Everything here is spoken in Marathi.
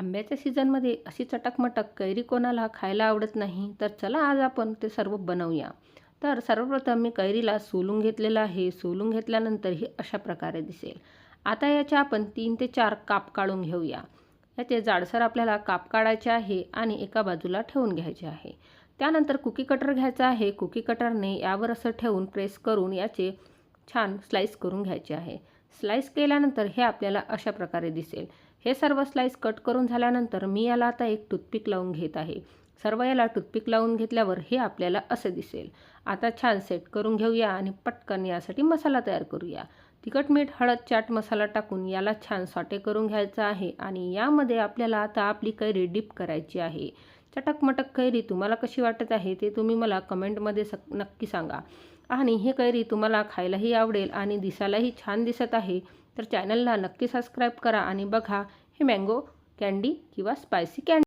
आंब्याच्या सीझनमध्ये अशी चटकमटक कैरी कोणाला खायला आवडत नाही तर चला आज आपण ते सर्व बनवूया. तर सर्वप्रथम मी कैरीला सोलून घेतलेलं आहे. सोलून घेतल्यानंतर ही अशा प्रकारे दिसेल. आता याच्या आपण तीन ते चार काप काढून घेऊया. याचे जाडसर आपल्याला काप काढायचे आहे आणि एका बाजूला ठेवून घ्यायचे आहे. त्यानंतर कुकी कटर घ्यायचा आहे. कुकी कटरने यावर असं ठेवून प्रेस करून याचे छान स्लाईस करून घ्यायचे आहे. स्लाईस केल्यानंतर हे आपल्याला अशा प्रकारे दिसेल. हे सर्व स्लाईस कट करून झाल्यानंतर मी याला आता एक टूथपिक लावून घेत आहे. सर्व याला टूथपिक लावून घेतल्यावर हे आपल्याला असे दिसेल. आता छान सेट करून घेऊया आणि पटकन यासाठी मसाला तयार करूया. तिखट मीठ हळद चाट मसाला टाकून याला छान सॉटे करून घ्यायचा आहे आणि यामध्ये आपल्याला आता आपली कैरी डिप करायची आहे. चटकमटक कैरी तुम्हाला कशी वाटत आहे ते तुम्ही मला कमेंटमध्ये सक नक्की सांगा. आणि ही कैरी तुम्हाला खायलाही आवडेल आणि दिसायलाही छान दिसत आहे. तर चॅनलला नक्की सबस्क्राईब करा आणि बघा हे मँगो कँडी किंवा स्पायसी कँडी